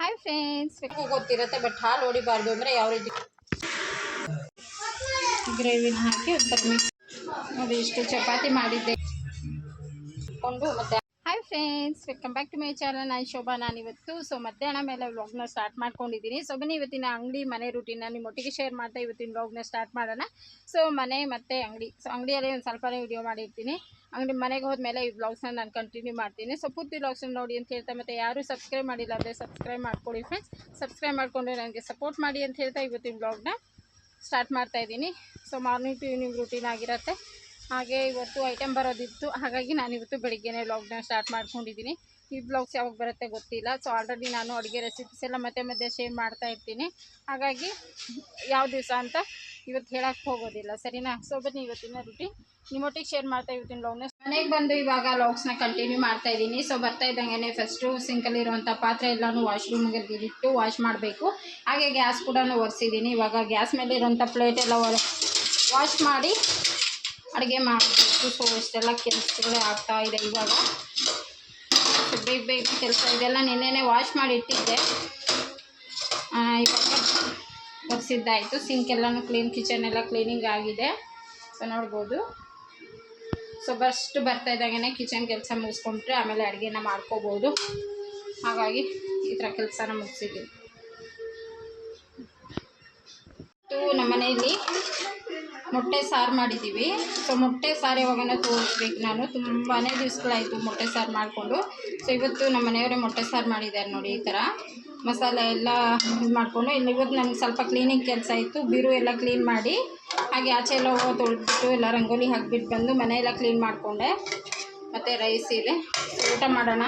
Hi friends ಗೊತ್ತಿರುತ್ತೆ but ಹಾಲು ಹೊಡಿಬಾರ್ದು ಅಂದರೆ ಯಾವ ರೀತಿ ಗ್ರೇವಿನ ಹಾಕಿ ಒಂಥರ ಮಿಕ್ಸ್ ನೋಡಿ ಇಷ್ಟು ಚಪಾತಿ ಮಾಡಿದ್ದೆ ಕೊಂಡು ಮತ್ತೆ hi friends welcome back to my channel ನಾನು ಶೋಭಾ ನಾನು ಇವತ್ತು ಸೊ ಮಧ್ಯಾಹ್ನ ಮೇಲೆ ವ್ಲಾಗ್ನ ಸ್ಟಾರ್ಟ್ ಮಾಡ್ಕೊಂಡಿದ್ದೀನಿ. ಸೊ ಬನ್ನಿ, ಇವತ್ತಿನ ಅಂಗಡಿ ಮನೆ ರೂಟೀನ ನಿಮ್ಮೊಟ್ಟಿಗೆ ಶೇರ್ ಮಾಡ್ತಾ ಇವತ್ತಿನ ವ್ಲಾಗ್ನ ಸ್ಟಾರ್ಟ್ ಮಾಡೋಣ. ಸೊ ಮನೆ ಮತ್ತು ಅಂಗಡಿ. ಸೊ ಅಂಗಡಿಯಲ್ಲಿ ಒಂದು ಸ್ವಲ್ಪನೇ ವಿಡಿಯೋ ಮಾಡಿರ್ತೀನಿ. ಅಂಗಡಿ ಮನೆಗೆ ಹೋದ್ಮೇಲೆ ಈ ವ್ಲಾಗ್ಸ್ನ ನಾನು ಕಂಟಿನ್ಯೂ ಮಾಡ್ತೀನಿ. ಸೊ ಪೂರ್ತಿ ವ್ಲಾಗ್ಸ್ನ ನೋಡಿ ಅಂತ ಹೇಳ್ತಾ, ಮತ್ತು ಯಾರೂ ಸಬ್ಸ್ಕ್ರೈಬ್ ಮಾಡಿಲ್ಲ ಅಂದರೆ ಸಬ್ಸ್ಕ್ರೈಬ್ ಮಾಡ್ಕೊಳ್ಳಿ ಫ್ರೆಂಡ್ಸ್ ಸಬ್ಸ್ಕ್ರೈಬ್ ಮಾಡಿಕೊಂಡು ನನಗೆ ಸಪೋರ್ಟ್ ಮಾಡಿ ಅಂತ ಹೇಳ್ತಾ ಇವತ್ತಿನ ವ್ಲಾಗ್ನ ಸ್ಟಾರ್ಟ್ ಮಾಡ್ತಾ ಇದ್ದೀನಿ. So morning to evening routine ಆಗಿರುತ್ತೆ. ಹಾಗೆ ಇವತ್ತು ಐಟಮ್ ಬರೋದಿತ್ತು. ಹಾಗಾಗಿ ನಾನು ಇವತ್ತು ಬೆಳಿಗ್ಗೆನೇ ವ್ಲಾಗ್ನ ಸ್ಟಾರ್ಟ್ ಮಾಡ್ಕೊಂಡಿದ್ದೀನಿ. ಈ ಬ್ಲಾಗ್ಸ್ ಯಾವಾಗ ಬರುತ್ತೆ ಗೊತ್ತಿಲ್ಲ. ಸೊ ಆಲ್ರೆಡಿ ನಾನು ಅಡುಗೆ ರೆಸಿಪೀಸ್ ಎಲ್ಲ ಮತ್ತೆ ಮತ್ತೆ ಶೇರ್ ಮಾಡ್ತಾ ಇರ್ತೀನಿ. ಹಾಗಾಗಿ ಯಾವ ದಿವಸ ಅಂತ ಇವತ್ತು ಹೇಳಕ್ಕೆ ಹೋಗೋದಿಲ್ಲ. ಸರಿನಾ? ಸೊ ಬನ್ನಿ ಇವತ್ತಿನ ರೂಟೀನ್ ನಿಮ್ಮೊಟ್ಟಿಗೆ ಶೇರ್ ಮಾಡ್ತಾ ಇವತ್ತಿನ ಬ್ಲಾಗ್ನ ಮನೆಗೆ ಬಂದು ಇವಾಗ ಲಾಗ್ಸ್ನ ಕಂಟಿನ್ಯೂ ಮಾಡ್ತಾ ಇದ್ದೀನಿ. ಸೊ ಬರ್ತಾ ಇದ್ದಂಗೆ ಫಸ್ಟು ಸಿಂಕಲ್ಲಿರುವಂಥ ಪಾತ್ರೆ ಎಲ್ಲನೂ ವಾಶ್ರೂಮ್ಗೆ ಇಟ್ಟು ವಾಶ್ ಮಾಡಬೇಕು. ಹಾಗೆ ಗ್ಯಾಸ್ ಕೂಡ ಒರೆಸಿದ್ದೀನಿ. ಇವಾಗ ಗ್ಯಾಸ್ ಮೇಲೆ ಇರೋಂಥ ಪ್ಲೇಟ್ ಎಲ್ಲ ವಾಶ್ ಮಾಡಿ ಅಡುಗೆ ಮಾಡಬೇಕು. ಸೊ ಇಷ್ಟೆಲ್ಲ ಕೆಲಸಗಳೇ ಆಗ್ತಾ ಇದೆ ಇವಾಗ. ಬೇಗ ಬೇಗ ಕೆಲಸ ಇದೆಲ್ಲ ನಿನ್ನೆನೆ ವಾಶ್ ಮಾಡಿ ಇಟ್ಟಿದ್ದೆ. ಇವಾಗ ಒರೆಸಿದ್ದಾಯಿತು ಸಿಂಕ್ ಎಲ್ಲನೂ ಕ್ಲೀನ್ ಕಿಚನ್ ಎಲ್ಲ ಕ್ಲೀನಿಂಗ್ ಆಗಿದೆ. ಸೊ ನೋಡ್ಬೋದು. ಸೊ ಫಸ್ಟ್ ಬರ್ತಾ ಇದ್ದಾಗೇ ಕಿಚನ್ ಕೆಲಸ ಮುಗಿಸ್ಕೊಂಡ್ರೆ ಆಮೇಲೆ ಅಡುಗೆನ ಮಾಡ್ಕೋಬೋದು. ಹಾಗಾಗಿ ಈ ಥರ ಕೆಲಸನ ಮುಗಿಸಿದ್ದೀನಿ ನಮ್ಮನೆಯಲ್ಲಿ ನಮ್ಮ ಮನೆಯಲ್ಲಿ ಮೊಟ್ಟೆ ಸಾರು ಮಾಡಿದ್ದೀವಿ. ಸೊ ಮೊಟ್ಟೆ ಸಾರು ಯಾವಾಗನ ತೋರಿಸ್ಬೇಕು ನಾನು. ತುಂಬಾ ದಿವ್ಸಗಳಾಯಿತು ಮೊಟ್ಟೆ ಸಾರು ಮಾಡಿಕೊಂಡು. ಸೊ ಇವತ್ತು ನಮ್ಮ ಮನೆಯವರೇ ಮೊಟ್ಟೆ ಸಾರು ಮಾಡಿದ್ದಾರೆ ನೋಡಿ ಈ ಥರ. ಮಸಾಲೆ ಎಲ್ಲ ಇದು ಮಾಡಿಕೊಂಡು ಇಲ್ಲಿ ಇವತ್ತು ನನಗೆ ಸ್ವಲ್ಪ ಕ್ಲೀನಿಂಗ್ ಕೆಲಸ ಇತ್ತು. ಬೀರು ಎಲ್ಲ ಕ್ಲೀನ್ ಮಾಡಿ, ಹಾಗೆ ಆಚೆ ಎಲ್ಲ ಹೋಗೋ ತೊಳೆದ್ಬಿಟ್ಟು ಎಲ್ಲ ರಂಗೋಲಿ ಹಾಕಿಬಿಟ್ಟು ಬಂದು ಮನೆಯೆಲ್ಲ ಕ್ಲೀನ್ ಮಾಡಿಕೊಂಡೆ. ಮತ್ತು ರೈಸ್ ಇದೆ. ಊಟ ಮಾಡೋಣ.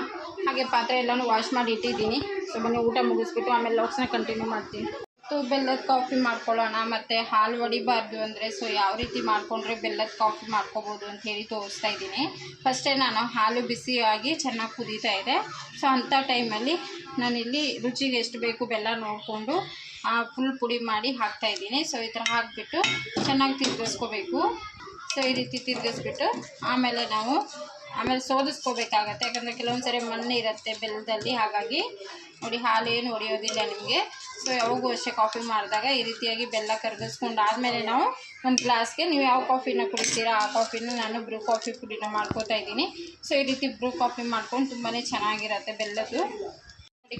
ಹಾಗೆ ಪಾತ್ರೆ ಎಲ್ಲನೂ ವಾಶ್ ಮಾಡಿ ಇಟ್ಟಿದ್ದೀನಿ. ಸೊ ಮನೆ ಊಟ ಮುಗಿಸ್ಬಿಟ್ಟು ಆಮೇಲೆ ಲಾಕ್ಸ್ನ ಕಂಟಿನ್ಯೂ ಮಾಡ್ತೀನಿ. ಮತ್ತು ಬೆಲ್ಲದ ಕಾಫಿ ಮಾಡ್ಕೊಳ್ಳೋಣ, ಮತ್ತು ಹಾಲು ಒಡಿಬಾರ್ದು ಅಂದರೆ ಸೊ ಯಾವ ರೀತಿ ಮಾಡಿಕೊಂಡ್ರೆ ಬೆಲ್ಲದ ಕಾಫಿ ಮಾಡ್ಕೋಬೋದು ಅಂತ ಹೇಳಿ ತೋರಿಸ್ತಾ ಇದ್ದೀನಿ. ಫಸ್ಟೇ ನಾನು ಹಾಲು ಬಿಸಿಯಾಗಿ ಚೆನ್ನಾಗಿ ಕುದೀತಾ ಇದೆ. ಸೊ ಅಂಥ ಟೈಮಲ್ಲಿ ನಾನಿಲ್ಲಿ ರುಚಿಗೆ ಎಷ್ಟು ಬೇಕು ಬೆಲ್ಲ ನೋಡಿಕೊಂಡು ಫುಲ್ ಪುಡಿ ಮಾಡಿ ಹಾಕ್ತಾ ಇದ್ದೀನಿ. ಸೊ ಈ ಥರ ಹಾಕಿಬಿಟ್ಟು ಚೆನ್ನಾಗಿ ತಿರ್ಗಿಸ್ಕೋಬೇಕು. ಸೊ ಈ ರೀತಿ ತಿರ್ಗಿಸ್ಬಿಟ್ಟು ಆಮೇಲೆ ನಾವು ಆಮೇಲೆ ಸೋದಿಸ್ಕೋಬೇಕಾಗತ್ತೆ ಯಾಕಂದರೆ ಕೆಲವೊಂದು ಸರಿ ಮಣ್ಣು ಇರುತ್ತೆ ಬೆಲ್ಲದಲ್ಲಿ. ಹಾಗಾಗಿ ನೋಡಿ, ಹಾಲೇನು ಹೊಡೆಯೋದಿಲ್ಲ ನಿಮಗೆ. ಸೊ ಯಾವಾಗೂ ಅಷ್ಟೇ ಕಾಫಿ ಮಾಡಿದಾಗ ಈ ರೀತಿಯಾಗಿ ಬೆಲ್ಲ ಕರಗಿಸ್ಕೊಂಡು ಆದಮೇಲೆ ನಾವು ಒಂದು ಗ್ಲಾಸ್ಗೆ ನೀವು ಯಾವ ಕಾಫಿನ ಕುಡಿತೀರಾ, ಆ ಕಾಫಿನ ನಾನು ಬ್ರೂ ಕಾಫಿ ಪುಡಿನ ಮಾಡ್ಕೋತಾ ಇದ್ದೀನಿ. ಸೊ ಈ ರೀತಿ ಬ್ರೂ ಕಾಫಿ ಮಾಡ್ಕೊಂಡು ತುಂಬಾ ಚೆನ್ನಾಗಿರುತ್ತೆ ಬೆಲ್ಲದ್ದು.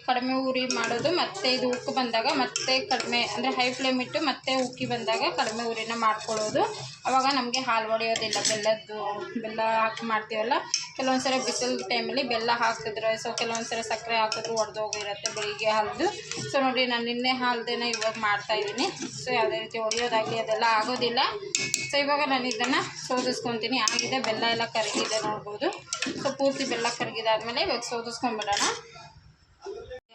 ಕಡಿಮೆ ಉರಿ ಮಾಡೋದು, ಮತ್ತೆ ಇದು ಉಕ್ಕು ಬಂದಾಗ ಮತ್ತೆ ಕಡಿಮೆ, ಅಂದರೆ ಹೈ ಫ್ಲೇಮ್ ಇಟ್ಟು ಮತ್ತೆ ಉಕ್ಕಿ ಬಂದಾಗ ಕಡಿಮೆ ಉರಿನ ಮಾಡ್ಕೊಳ್ಳೋದು. ಆವಾಗ ನಮಗೆ ಹಾಲು ಒಡೆಯೋದಿಲ್ಲ, ಬೆಲ್ಲದ್ದು, ಬೆಲ್ಲ ಹಾಕಿ ಮಾಡ್ತೀವಲ್ಲ? ಕೆಲವೊಂದು ಸರಿ ಬಿಸಿಲು ಟೈಮಲ್ಲಿ ಬೆಲ್ಲ ಹಾಕಿದ್ರೆ ಸೊ ಕೆಲವೊಂದು ಸಕ್ಕರೆ ಹಾಕಿದ್ರು ಒಡೆದೋಗಿರುತ್ತೆ ಬೆಳಿಗ್ಗೆ ಹಾಲ್ದು. ಸೊ ನೋಡಿ, ನಾನು ನಿನ್ನೆ ಹಾಲ್ದೇನೆ ಇವಾಗ ಮಾಡ್ತಾಯಿದ್ದೀನಿ ಸೊ ಯಾವುದೇ ರೀತಿ ಒಡೆಯೋದಾಗಲಿ ಅದೆಲ್ಲ ಆಗೋದಿಲ್ಲ. ಸೊ ಇವಾಗ ನಾನು ಇದನ್ನು ಸೋದಿಸ್ಕೊತೀನಿ. ಆಗಿದೆ, ಬೆಲ್ಲ ಎಲ್ಲ ಕರಗಿದೆ ನೋಡ್ಬೋದು. ಸೊ ಪೂರ್ತಿ ಬೆಲ್ಲ ಕರಗಿದಾದ್ಮೇಲೆ ಇವಾಗ ಸೋದಿಸ್ಕೊಂಡ್ಬಿಡೋಣ.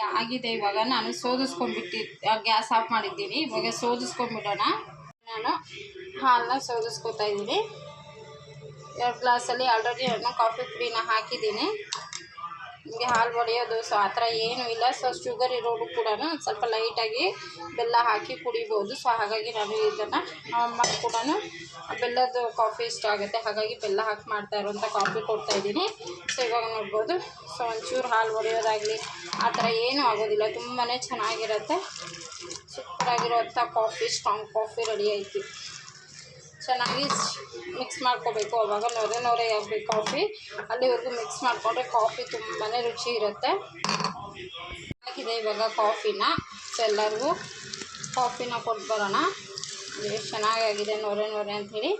ಆಗಿದೆ ಇವಾಗ. ನಾನು ಸೋದಿಸ್ಕೊಂಡ್ಬಿಟ್ಟಿ ಗ್ಯಾಸ್ ಆಫ್ ಮಾಡಿದ್ದೀನಿ. ಇವಾಗ ಸೋದಿಸ್ಕೊಂಡ್ಬಿಡೋಣ. ನಾನು ಹಾಲನ್ನ ಸೋದಿಸ್ಕೊತಾ ಇದ್ದೀನಿ. ಎರಡು ಗ್ಲಾಸಲ್ಲಿ ಆಲ್ರೆಡಿ ನಾನು ಕಾಫಿ ಪುಡಿನ ಹಾಕಿದ್ದೀನಿ. ನಿಮಗೆ ಹಾಲು ಒಡೆಯೋದು ಸೊ ಆ ಥರ ಏನೂ ಇಲ್ಲ. ಸೊ ಶುಗರ್ ಇರೋರು ಕೂಡ ಸ್ವಲ್ಪ ಲೈಟಾಗಿ ಬೆಲ್ಲ ಹಾಕಿ ಕುಡಿಬೋದು. ಸೊ ಹಾಗಾಗಿ ನಾನು ಇದನ್ನು ಅಮ್ಮ ಕೂಡ ಬೆಲ್ಲದ ಕಾಫಿ ಇಷ್ಟ ಆಗುತ್ತೆ. ಹಾಗಾಗಿ ಬೆಲ್ಲ ಹಾಕಿ ಮಾಡ್ತಾ ಇರುವಂಥ ಕಾಫಿ ಕೊಡ್ತಾ ಇದ್ದೀನಿ. ಸೊ ಇವಾಗ ನೋಡ್ಬೋದು. ಸೊ ಒಂಚೂರು ಹಾಲು ಒಡೆಯೋದಾಗಲಿ ಆ ಥರ ಏನೂ ಆಗೋದಿಲ್ಲ. ತುಂಬಾ ಚೆನ್ನಾಗಿರುತ್ತೆ. ಸೂಪರಾಗಿರೋಂಥ ಕಾಫಿ ಸ್ಟ್ರಾಂಗ್ ಕಾಫಿ ರೆಡಿ ಆಯಿತು. ಚೆನ್ನಾಗಿ ಮಿಕ್ಸ್ ಮಾಡ್ಕೋಬೇಕು. ಅವಾಗ ನೊರೆ ನೊರೆ ಆಗಬೇಕು ಕಾಫಿ ಅಲ್ಲಿವರೆಗೂ ಮಿಕ್ಸ್ ಮಾಡಿಕೊಂಡ್ರೆ ಕಾಫಿ ತುಂಬಾ ರುಚಿ ಇರುತ್ತೆ. ಆಗಿದೆ ಇವಾಗ ಕಾಫಿನ ಎಲ್ಲರಿಗೂ ಕಾಫಿನ ಕೊಟ್ಟು ಬರೋಣ. ಎಷ್ಟು ಚೆನ್ನಾಗಾಗಿದೆ ನೊರೆ ನೊರೆ ಅಂಥೇಳಿ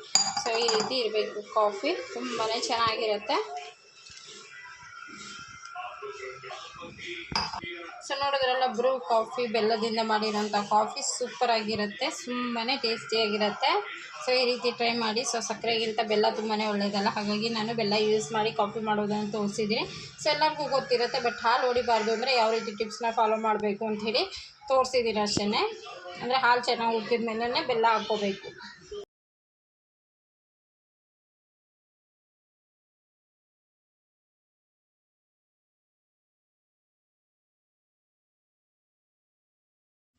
ಸೊ ಈ ರೀತಿ ಇರಬೇಕು ಕಾಫಿ ತುಂಬಾ ಚೆನ್ನಾಗಿರುತ್ತೆ. ಸೊ ನೋಡಿದ್ರಲ್ಲ ಬ್ರೂ ಕಾಫಿ ಬೆಲ್ಲದಿಂದ ಮಾಡಿರೋಂಥ ಕಾಫಿ ಸೂಪರ್ ಆಗಿರುತ್ತೆ. ತುಂಬಾ ಟೇಸ್ಟಿಯಾಗಿರುತ್ತೆ ಸೊ ಈ ರೀತಿ ಟ್ರೈ ಮಾಡಿ. ಸೊ ಸಕ್ಕರೆಗಿಂತ ಬೆಲ್ಲ ತುಂಬಾ ಒಳ್ಳೆಯದಲ್ಲ ಹಾಗಾಗಿ ನಾನು ಬೆಲ್ಲ ಯೂಸ್ ಮಾಡಿ ಕಾಫಿ ಮಾಡೋದನ್ನು ತೋರಿಸಿದ್ದೀನಿ. ಸೊ ಎಲ್ಲರಿಗೂ ಗೊತ್ತಿರುತ್ತೆ ಬಟ್ ಹಾಲು ಹೊಡಿಬಾರ್ದು ಅಂದರೆ ಯಾವ ರೀತಿ ಟಿಪ್ಸ್ನ ಫಾಲೋ ಮಾಡಬೇಕು ಅಂಥೇಳಿ ತೋರಿಸಿದ್ದೀನಿ ಅಷ್ಟೇ ಅಂದರೆ ಹಾಲು ಚೆನ್ನಾಗಿ ಉಕ್ಕಿದ ಮೇಲೆ ಬೆಲ್ಲ ಹಾಕ್ಕೋಬೇಕು.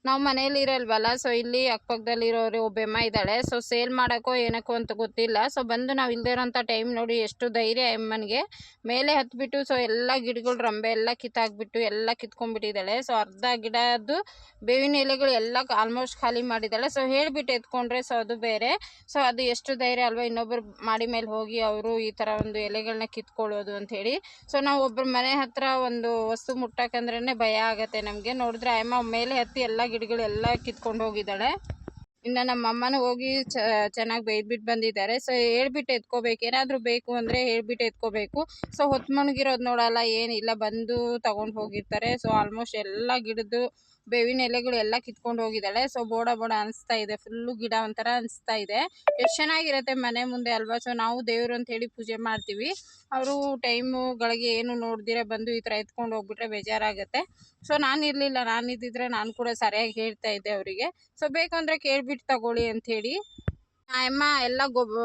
ನಾವು ಮನೇಲಿ ಇರಲ್ವಲ್ಲ ಸೊ ಇಲ್ಲಿ ಅಕ್ಕಪಕ್ಕದಲ್ಲಿರೋರು ಒಬ್ಬೆಮ್ಮ ಇದ್ದಾಳೆ ಸೊ ಸೇಲ್ ಮಾಡೋಕ್ಕೋ ಏನಕ್ಕೋ ಅಂತ ಗೊತ್ತಿಲ್ಲ ಸೊ ಬಂದು ನಾವು ಇಲ್ಲದೇ ಇರೋಂಥ ಟೈಮ್ ನೋಡಿ ಎಷ್ಟು ಧೈರ್ಯ ಅಮ್ಮನಿಗೆ. ಮೇಲೆ ಹತ್ಬಿಟ್ಟು ಸೊ ಎಲ್ಲ ಗಿಡಗಳು ರಂಬೆ ಎಲ್ಲ ಕಿತ್ತಾಕ್ಬಿಟ್ಟು, ಎಲ್ಲ ಕಿತ್ಕೊಂಡ್ಬಿಟ್ಟಿದ್ದಾಳೆ ಸೊ ಅರ್ಧ ಗಿಡದ್ದು ಬೇವಿನ ಎಲೆಗಳು ಎಲ್ಲ ಆಲ್ಮೋಸ್ಟ್ ಖಾಲಿ ಮಾಡಿದ್ದಾಳೆ ಸೊ ಹೇಳಿಬಿಟ್ಟು ಎತ್ಕೊಂಡ್ರೆ ಸೊ ಅದು ಬೇರೆ ಸೊ ಅದು ಎಷ್ಟು ಧೈರ್ಯ ಅಲ್ವಾ ಇನ್ನೊಬ್ಬರು ಮಾಡಿ ಮೇಲೆ ಹೋಗಿ ಅವರು ಈ ಥರ ಒಂದು ಎಲೆಗಳನ್ನ ಕಿತ್ಕೊಳ್ಳೋದು ಹೇಳಿ. ಸೊ ನಾವು ಒಬ್ಬರ ಮನೆ ಹತ್ರ ಒಂದು ವಸ್ತು ಮುಟ್ಟಕ್ಕಂದ್ರೇ ಭಯ ಆಗುತ್ತೆ ನಮಗೆ, ನೋಡಿದ್ರೆ ಅಮ್ಮ ಮೇಲೆ ಹತ್ತಿ ಎಲ್ಲ ಗಿಡಗಳು ಎಲ್ಲ ಕಿತ್ಕೊಂಡು ಹೋಗಿದ್ದಾಳೆ. ಇನ್ನು ನಮ್ಮ ಅಮ್ಮನ ಹೋಗಿ ಚ, ಚೆನ್ನಾಗಿ ಬೈದ್ಬಿಟ್ಟು ಬಂದಿದ್ದಾರೆ. ಸೊ ಹೇಳ್ಬಿಟ್ಟು ಎತ್ಕೋಬೇಕು. ಏನಾದರೂ ಬೇಕು ಅಂದರೆ ಹೇಳ್ಬಿಟ್ಟು ಎತ್ಕೋಬೇಕು. ಸೊ ಹೊತ್ತು ಮಣಗಿರೋದು ನೋಡಲ್ಲ ಏನಿಲ್ಲ ಬಂದು ತಗೊಂಡು ಹೋಗಿರ್ತಾರೆ. ಸೊ ಆಲ್ಮೋಸ್ಟ್ ಎಲ್ಲ ಗಿಡದ್ದು, ಬೇವಿನ ಎಲೆಗಳು ಎಲ್ಲ ಕಿತ್ಕೊಂಡು ಹೋಗಿದ್ದಾಳೆ. ಸೊ ಬೋಡ ಬೋಡ ಅನಿಸ್ತಾ ಇದೆ. ಫುಲ್ಲು ಗಿಡ ಒಂಥರ ಅನಿಸ್ತಾ ಇದೆ. ಎಷ್ಟು ಚೆನ್ನಾಗಿರುತ್ತೆ ಮನೆ ಮುಂದೆ ಅಲ್ವಾ? ಸೊ ನಾವು ದೇವರು ಅಂತ ಹೇಳಿ ಪೂಜೆ ಮಾಡ್ತೀವಿ. ಅವರು ಟೈಮುಗಳಿಗೆ ಏನು ನೋಡ್ದಿರ ಬಂದು ಈ ಥರ ಎತ್ಕೊಂಡು ಹೋಗ್ಬಿಟ್ರೆ ಬೇಜಾರಾಗುತ್ತೆ. ಸೊ ನಾನು ಇರಲಿಲ್ಲ. ನಾನು ಇದ್ದಿದ್ರೆ ನಾನು ಕೂಡ ಸರಿಯಾಗಿ ಹೇಳ್ತಾ ಇದ್ದೆ ಅವರಿಗೆ. ಸೊ ಬೇಕು ಕೇಳ್ಬಿಟ್ಟು ತಗೊಳ್ಳಿ ಆ ಅಮ್ಮ ಎಲ್ಲ ಗೊಬ್ಬ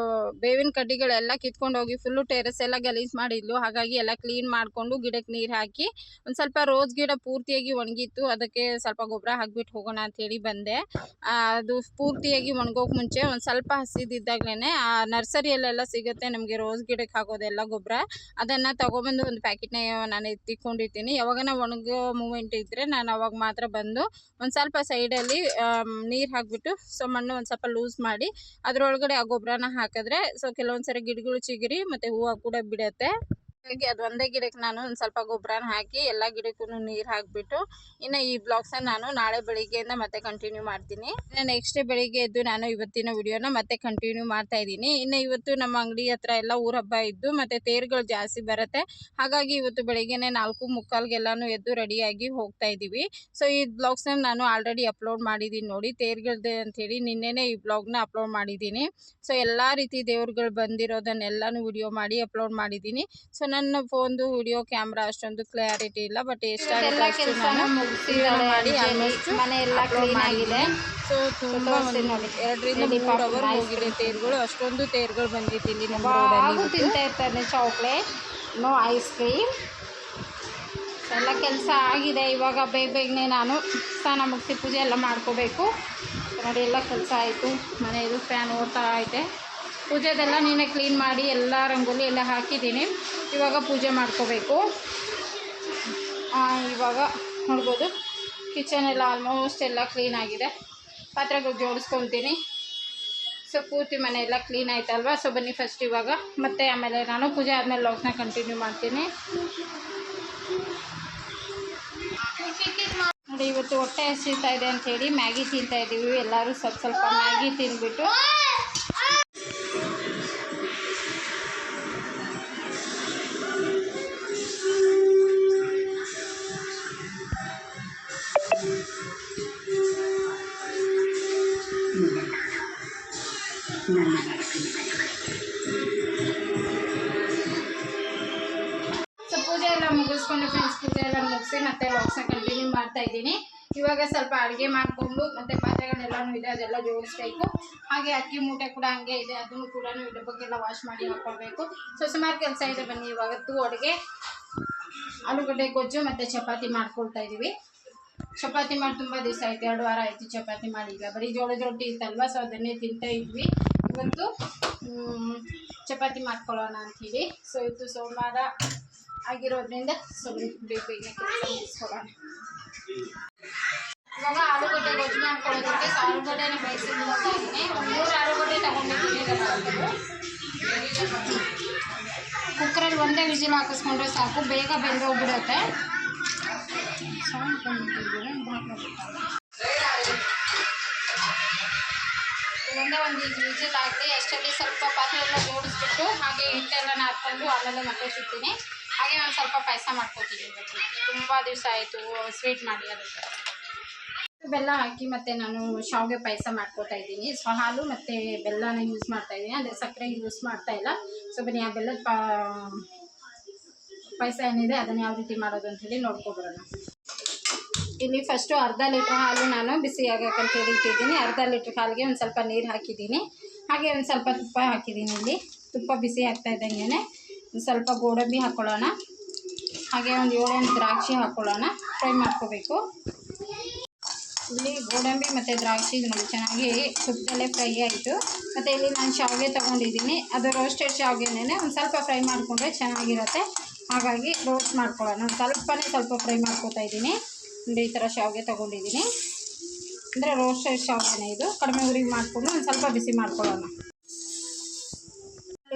ಬೇವಿನ ಕಡ್ಡಿಗಳೆಲ್ಲ ಕಿತ್ಕೊಂಡು ಹೋಗಿ ಫುಲ್ಲು ಟೆರೆಸ್ ಎಲ್ಲ ಗಲೀಜ್ ಮಾಡಿದ್ಲು. ಹಾಗಾಗಿ ಎಲ್ಲ ಕ್ಲೀನ್ ಮಾಡಿಕೊಂಡು ಗಿಡಕ್ಕೆ ನೀರು ಹಾಕಿ ಒಂದು ಸ್ವಲ್ಪ ರೋಸ್ ಗಿಡ ಪೂರ್ತಿಯಾಗಿ ಒಣಗಿತ್ತು. ಅದಕ್ಕೆ ಸ್ವಲ್ಪ ಗೊಬ್ಬರ ಹಾಕ್ಬಿಟ್ಟು ಹೋಗೋಣ ಅಂಥೇಳಿ ಬಂದೆ. ಅದು ಪೂರ್ತಿಯಾಗಿ ಒಣಗೋಕೆ ಮುಂಚೆ ಒಂದು ಸ್ವಲ್ಪ ಹಸಿದಿದ್ದಾಗಲೇ ಆ ನರ್ಸರಿಯಲ್ಲೆಲ್ಲ ಸಿಗುತ್ತೆ ನಮಗೆ ರೋಸ್ ಗಿಡಕ್ಕೆ ಹಾಕೋದೆಲ್ಲ ಗೊಬ್ಬರ. ಅದನ್ನು ತಗೊಬಂದು ಒಂದು ಪ್ಯಾಕೆಟ್ನ ನಾನು ಎತ್ತಿಕೊಂಡಿರ್ತೀನಿ ಯಾವಾಗನ ಒಣಗೋ ಮೂಮೆಂಟ್ ಇದ್ದರೆ ನಾನು ಅವಾಗ ಮಾತ್ರ ಬಂದು ಒಂದು ಸ್ವಲ್ಪ ಸೈಡಲ್ಲಿ ನೀರು ಹಾಕ್ಬಿಟ್ಟು ಸೊ, ಮಣ್ಣು ಒಂದು ಸ್ವಲ್ಪ ಲೂಸ್ ಮಾಡಿ ಅದರೊಳಗಡೆ ಆ ಗೊಬ್ಬರನ ಹಾಕಿದ್ರೆ ಸೊ ಕೆಲವೊಂದ್ಸರಿ ಗಿಡಗಳು ಚಿಗುರಿ ಮತ್ತೆ ಹೂವು ಕೂಡ ಬಿಡುತ್ತೆ. ಹಾಗಾಗಿ ಒಂದೇ ಗಿಡಕ್ಕೆ ನಾನು ಒಂದು ಸ್ವಲ್ಪ ಗೊಬ್ಬರನ ಹಾಕಿ ಎಲ್ಲ ಗಿಡಕ್ಕೂ ನೀರು ಹಾಕಿಬಿಟ್ಟು ಇನ್ನು ಈ ಬ್ಲಾಗ್ಸನ್ನ ನಾನು ನಾಳೆ ಬೆಳಿಗ್ಗೆಯಿಂದ ಮತ್ತೆ ಕಂಟಿನ್ಯೂ ಮಾಡ್ತೀನಿ. ಇನ್ನು ನೆಕ್ಸ್ಟ್ ಬೆಳಿಗ್ಗೆ ಎದ್ದು ನಾನು ಇವತ್ತಿನ ವಿಡಿಯೋನ ಮತ್ತೆ ಕಂಟಿನ್ಯೂ ಮಾಡ್ತಾ ಇದ್ದೀನಿ. ಇನ್ನು ಇವತ್ತು ನಮ್ಮ ಅಂಗಡಿ ಹತ್ರ ಎಲ್ಲ ಊರ ಹಬ್ಬ ಇದ್ದು ಮತ್ತು ತೇರುಗಳು ಜಾಸ್ತಿ ಬರುತ್ತೆ. ಹಾಗಾಗಿ ಇವತ್ತು ಬೆಳಿಗ್ಗೆನೆ ನಾಲ್ಕು ಮುಕ್ಕಾಲ್ಗೆಲ್ಲಾನು ಎದ್ದು ರೆಡಿಯಾಗಿ ಹೋಗ್ತಾ ಇದ್ದೀವಿ ಸೊ ಈ ಬ್ಲಾಗ್ಸನ್ನು ನಾನು ಆಲ್ರೆಡಿ ಅಪ್ಲೋಡ್ ಮಾಡಿದ್ದೀನಿ ನೋಡಿ. ತೇರುಗಳದ್ದೆ ಅಂಥೇಳಿ ನಿನ್ನೆನೇ ಈ ಬ್ಲಾಗ್ನ ಅಪ್ಲೋಡ್ ಮಾಡಿದ್ದೀನಿ ಸೊ ಎಲ್ಲ ರೀತಿ ದೇವ್ರುಗಳು ಬಂದಿರೋದನ್ನೆಲ್ಲನೂ ವಿಡಿಯೋ ಮಾಡಿ ಅಪ್ಲೋಡ್ ಮಾಡಿದ್ದೀನಿ ಸೊ ನನ್ನ ಫೋನ್ದು ವಿಡಿಯೋ ಕ್ಯಾಮ್ರಾ ಅಷ್ಟೊಂದು ಕ್ಲಾರಿಟಿ ಇಲ್ಲ ಬಟ್ ಎಷ್ಟಾಗುತ್ತೆ ಮಾಡಿ ಆಲ್ಮೋಸ್ಟ್ ಮನೆ ಎಲ್ಲ ಕ್ಲೀನ್ ಆಗಿದೆ. ಸೊ ತುಂಬ ನೋಡಿ. ಎರಡರಿಂದ ಮೂರು ಅವರ್ ಹೋಗಿದೆ ತೇರುಗಳು. ಅಷ್ಟೊಂದು ತೇರುಗಳು ಬಂದಿತ್ತು ಇಲ್ಲಿ ನಮ್ಮ ರೋಡಲ್ಲಿ ತಿಂತಾ ಇರ್ತಾನೆ ಚಾಕ್ಲೇಟ್ ನೋ ಐಸ್ ಕ್ರೀಮ್ ಎಲ್ಲ ಕೆಲಸ ಆಗಿದೆ ಇವಾಗ ಬೇಗ ಬೇಗನೆ ನಾನು ಸ್ನಾನ ಮುಗಿಸಿ ಪೂಜೆ ಎಲ್ಲ ಮಾಡ್ಕೋಬೇಕು. ನೋಡಿ ಎಲ್ಲ ಕೆಲಸ ಆಯಿತು. ಮನೆಯದು ಫ್ಯಾನ್ ಓಡ್ತಾ ಐತೆ ಪೂಜೆದೆಲ್ಲ ನೀನೆ ಕ್ಲೀನ್ ಮಾಡಿ ಎಲ್ಲ ರಂಗೋಲಿ ಎಲ್ಲ ಹಾಕಿದ್ದೀನಿ. ಇವಾಗ ಪೂಜೆ ಮಾಡ್ಕೋಬೇಕು. ಇವಾಗ ನೋಡ್ಬೋದು. ಕಿಚನ್ ಎಲ್ಲ ಆಲ್ಮೋಸ್ಟ್ ಎಲ್ಲ ಕ್ಲೀನ್ ಆಗಿದೆ. ಪಾತ್ರೆಗಳು ಜೋಡಿಸ್ಕೊತೀನಿ ಸೊ ಪೂರ್ತಿ ಮನೆ ಎಲ್ಲ ಕ್ಲೀನ್ ಆಯ್ತಲ್ವಾ? ಸೊ ಬನ್ನಿ ಫಸ್ಟ್ ಇವಾಗ. ಮತ್ತೆ ಆಮೇಲೆ ನಾನು ಪೂಜೆ ಆದಮೇಲೆ ಲಾಗ್ನ ಕಂಟಿನ್ಯೂ ಮಾಡ್ತೀನಿ. ನೋಡಿ, ಇವತ್ತು ಹೊಟ್ಟೆ ಹಸಿತಾ ಇದೆ ಹೇಳಿ ಮ್ಯಾಗಿ ತಿಂತಾ ಇದ್ದೀವಿ. ಎಲ್ಲರೂ ಸ್ವಲ್ಪ ಸ್ವಲ್ಪ ಮ್ಯಾಗಿ ತಿಂದ್ಬಿಟ್ಟು. ಜೋಡಿಸ್ಬೇಕು ಹಾಗೆ ಅಕ್ಕಿ ಮೂಟೆ ಕೂಡ ಹಂಗೆ ಇದೆ. ಅದನ್ನು ಕೂಡ ಡಬ್ಬಕ್ಕೆಲ್ಲ ವಾಶ್ ಮಾಡಿ ಹಾಕ್ಕೊಳ್ಬೇಕು ಸೊ ಸುಮಾರು ಕೆಲಸ ಇದೆ ಬನ್ನಿ. ಇವಾಗತ್ತು ಅಡುಗೆ ಆಲೂಗಡ್ಡೆ, ಗೊಜ್ಜು ಮತ್ತು ಚಪಾತಿ ಮಾಡ್ಕೊಳ್ತಾ ಇದ್ದೀವಿ ಚಪಾತಿ ಮಾಡಿ ತುಂಬ ದಿವಸ ಆಯಿತು. ಎರಡು ವಾರ ಆಯಿತು ಚಪಾತಿ ಮಾಡಿ ಈಗ ಬರೀ ಜೋಳದ ರೊಟ್ಟಿ ಇತ್ತಲ್ವ? ಸೊ ಅದನ್ನೇ ತಿಂತಾ ಇದ್ವಿ. ಇವತ್ತು ಚಪಾತಿ ಮಾಡ್ಕೊಳ್ಳೋಣ ಅಂತೀವಿ. ಸೊ ಇವತ್ತು ಸೋಮವಾರ ಆಗಿರೋದ್ರಿಂದ ಸ್ವಲ್ಪ ಬೇಗ ಬೇಗ ಕೆಲಸ ಮುಗಿಸ್ಕೊಳ್ಳೋಣ. ಇವಾಗ ಆಲೂಗಡ್ಡೆ ಗೊಜ್ಜು ಮಾಡ್ಕೊಳ್ಳೋದಕ್ಕೆ ಆಲೂಗಡ್ಡೆನ ಬೇಯಿಸಿ ಇಡ್ತಾ ಒಂದು ಮೂರು ಆಲೂಗಡ್ಡೆ ತಗೊಂಡಿದ್ದೀನಿ ಕುಕ್ಕರಲ್ಲಿ ಒಂದೇ ವಿಜಿಲ್ ಹಾಕಿಸ್ಕೊಂಡ್ರೆ ಸಾಕು, ಬೇಗ ಬೆಂದೋಗ್ಬಿಡುತ್ತೆ. ಒಂದೇ ಒಂದು ವಿಜಿಲ್ ಹಾಕಿ ಅಷ್ಟರಲ್ಲಿ ಸ್ವಲ್ಪ ಪಾತ್ರೆ ಎಲ್ಲ ಜೋಡಿಸ್ಬಿಟ್ಟು ಹಾಗೆ ಹಿಟ್ಟೆಲ್ಲ ನಾದ್ಕೊಂಡು ಅಲ್ಲೆಲ್ಲ ಮತ್ತೆ ಸಿಗ್ತೀನಿ ಹಾಗೆ ಒಂದು ಸ್ವಲ್ಪ ಪಾಯಸ ಮಾಡ್ಕೊತೀನಿ ತುಂಬ ದಿವಸ ಆಯಿತು ಸ್ವೀಟ್ ಮಾಡಿ ಅದಕ್ಕೆ. ಬೆಲ್ಲ ಹಾಕಿ ಮತ್ತೆ ನಾನು ಶಾವಿಗೆ ಪಾಯಸ ಮಾಡ್ಕೊತಾ ಇದ್ದೀನಿ. ಸೊ ಹಾಲು ಮತ್ತು ಬೆಲ್ಲನ ಯೂಸ್ ಮಾಡ್ತಾ ಇದ್ದೀನಿ. ಅಂದರೆ ಸಕ್ಕರೆ ಯೂಸ್ ಮಾಡ್ತಾ ಇಲ್ಲ. ಸೊ ಬನ್ನಿ, ಆ ಬೆಲ್ಲದ ಪಾಯಸ ಏನಿದೆ ಅದನ್ನು ಯಾವ ರೀತಿ ಮಾಡೋದು ಅಂತ ಹೇಳಿ ನೋಡ್ಕೊಬರೋಣ. ಇಲ್ಲಿ ಫಸ್ಟು ಅರ್ಧ ಲೀಟ್ರ್ ಹಾಲು ನಾನು ಬಿಸಿ ಹೇಳಿ ಇಟ್ಟಿದ್ದೀನಿ. ಅರ್ಧ ಲೀಟ್ರ್ ಹಾಲಿಗೆ ಒಂದು ಸ್ವಲ್ಪ ನೀರು ಹಾಕಿದ್ದೀನಿ. ಹಾಗೆ ಒಂದು ಸ್ವಲ್ಪ ತುಪ್ಪ ಹಾಕಿದ್ದೀನಿ ಇಲ್ಲಿ. ತುಪ್ಪ ಬಿಸಿ ಆಗ್ತಾ ಇದ್ದಂಗೆ ಒಂದು ಸ್ವಲ್ಪ ಗೋಡಂಬಿ ಹಾಕ್ಕೊಳ್ಳೋಣ ಹಾಗೆ ಒಂದು ಏಳೆಂಟು ದ್ರಾಕ್ಷಿ ಹಾಕ್ಕೊಳ್ಳೋಣ ಫ್ರೈ ಮಾಡ್ಕೋಬೇಕು. ಇಲ್ಲಿ ಗೋಡಂಬಿ ಮತ್ತು ದ್ರಾಕ್ಷಿ ಇದು ನೋಡಿ. ಚೆನ್ನಾಗಿ ತುಪ್ಪದಲ್ಲೇ ಫ್ರೈ ಆಯಿತು. ಮತ್ತು ಇಲ್ಲಿ ನಾನು ಶಾವಿಗೆ ತೊಗೊಂಡಿದ್ದೀನಿ. ಅದು ರೋಸ್ಟೆಡ್ ಶಾವಿಗೆನೇ ಒಂದು ಸ್ವಲ್ಪ ಫ್ರೈ ಮಾಡಿಕೊಂಡ್ರೆ ಚೆನ್ನಾಗಿರುತ್ತೆ. ಹಾಗಾಗಿ ರೋಸ್ಟ್ ಮಾಡ್ಕೊಳ್ಳೋಣ. ಒಂದು ಸ್ವಲ್ಪನೇ ಸ್ವಲ್ಪ ಫ್ರೈ ಮಾಡ್ಕೊತಾ ಇದ್ದೀನಿ. ನೋಡಿ ಈ ಥರ ಶಾವಿಗೆ ತೊಗೊಂಡಿದ್ದೀನಿ. ಅಂದರೆ ರೋಸ್ಟೆಡ್ ಶಾವಿಗೆನೇ ಇದು. ಕಡಿಮೆ ಉರಿಗೆ ಮಾಡಿಕೊಂಡು ಒಂದು ಸ್ವಲ್ಪ ಬಿಸಿ ಮಾಡ್ಕೊಳ್ಳೋಣ.